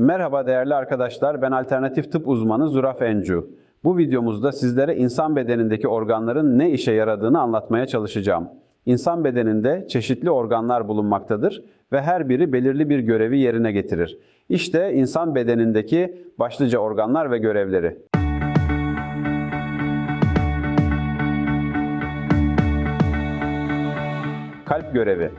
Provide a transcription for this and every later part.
Merhaba değerli arkadaşlar, ben alternatif tıp uzmanı Zuraf Encu. Bu videomuzda sizlere insan bedenindeki organların ne işe yaradığını anlatmaya çalışacağım. İnsan bedeninde çeşitli organlar bulunmaktadır ve her biri belirli bir görevi yerine getirir. İşte insan bedenindeki başlıca organlar ve görevleri. Kalp görevi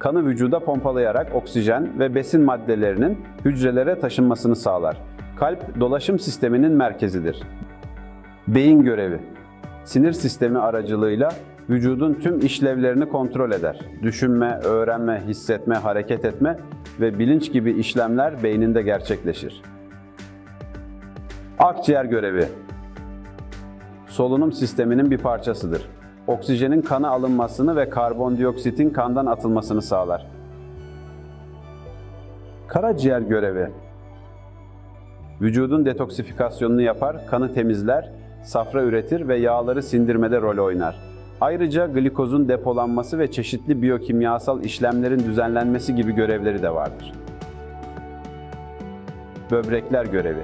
kanı vücuda pompalayarak oksijen ve besin maddelerinin hücrelere taşınmasını sağlar. Kalp dolaşım sisteminin merkezidir. Beyin görevi. Sinir sistemi aracılığıyla vücudun tüm işlevlerini kontrol eder. Düşünme, öğrenme, hissetme, hareket etme ve bilinç gibi işlemler beyninde gerçekleşir. Akciğer görevi. Solunum sisteminin bir parçasıdır. Oksijenin kana alınmasını ve karbondioksitin kandan atılmasını sağlar. Karaciğer görevi. Vücudun detoksifikasyonunu yapar, kanı temizler, safra üretir ve yağları sindirmede rol oynar. Ayrıca glikozun depolanması ve çeşitli biyokimyasal işlemlerin düzenlenmesi gibi görevleri de vardır. Böbrekler görevi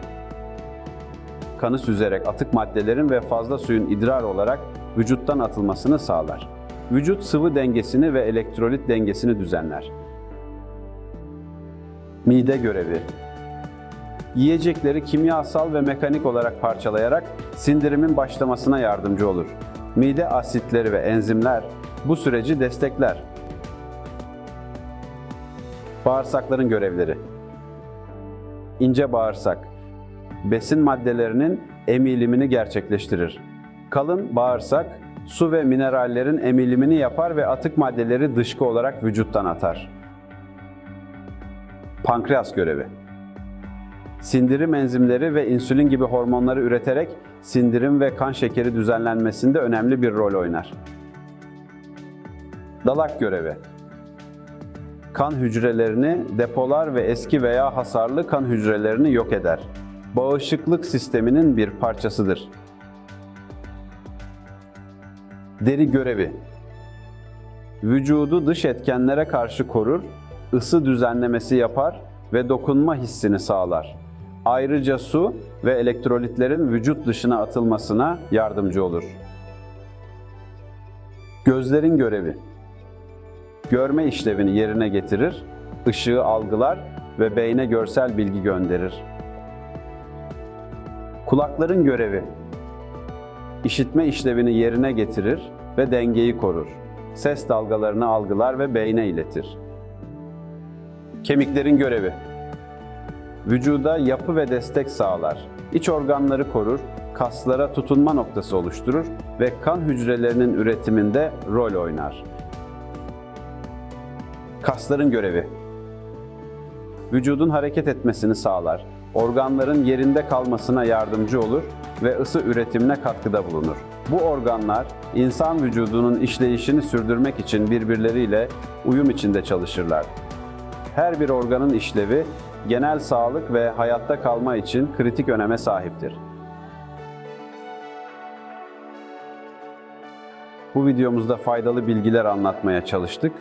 kanı süzerek atık maddelerin ve fazla suyun idrar olarak vücuttan atılmasını sağlar. Vücut sıvı dengesini ve elektrolit dengesini düzenler. Mide görevi Yiyecekleri kimyasal ve mekanik olarak parçalayarak sindirimin başlamasına yardımcı olur. Mide asitleri ve enzimler bu süreci destekler. Bağırsakların görevleri İnce bağırsak besin maddelerinin emilimini gerçekleştirir. Kalın bağırsak su ve minerallerin emilimini yapar ve atık maddeleri dışkı olarak vücuttan atar. Pankreas görevi Sindirim enzimleri ve insülin gibi hormonları üreterek sindirim ve kan şekeri düzenlenmesinde önemli bir rol oynar. Dalak görevi kan hücrelerini depolar ve eski veya hasarlı kan hücrelerini yok eder. Bağışıklık sisteminin bir parçasıdır. Deri görevi Vücudu dış etkenlere karşı korur, ısı düzenlemesi yapar ve dokunma hissini sağlar. Ayrıca su ve elektrolitlerin vücut dışına atılmasına yardımcı olur. Gözlerin görevi görme işlevini yerine getirir, ışığı algılar ve beyne görsel bilgi gönderir. Kulakların görevi işitme işlevini yerine getirir ve dengeyi korur. Ses dalgalarını algılar ve beyne iletir. Kemiklerin görevi vücuda yapı ve destek sağlar. İç organları korur, kaslara tutunma noktası oluşturur ve kan hücrelerinin üretiminde rol oynar. Kasların görevi Vücudun hareket etmesini sağlar, organların yerinde kalmasına yardımcı olur ve ısı üretimine katkıda bulunur. Bu organlar insan vücudunun işleyişini sürdürmek için birbirleriyle uyum içinde çalışırlar. Her bir organın işlevi genel sağlık ve hayatta kalma için kritik öneme sahiptir. Bu videomuzda faydalı bilgiler anlatmaya çalıştık.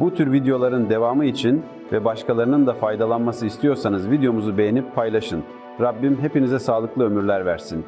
Bu tür videoların devamı için ve başkalarının da faydalanması istiyorsanız videomuzu beğenip paylaşın. Rabbim hepinize sağlıklı ömürler versin.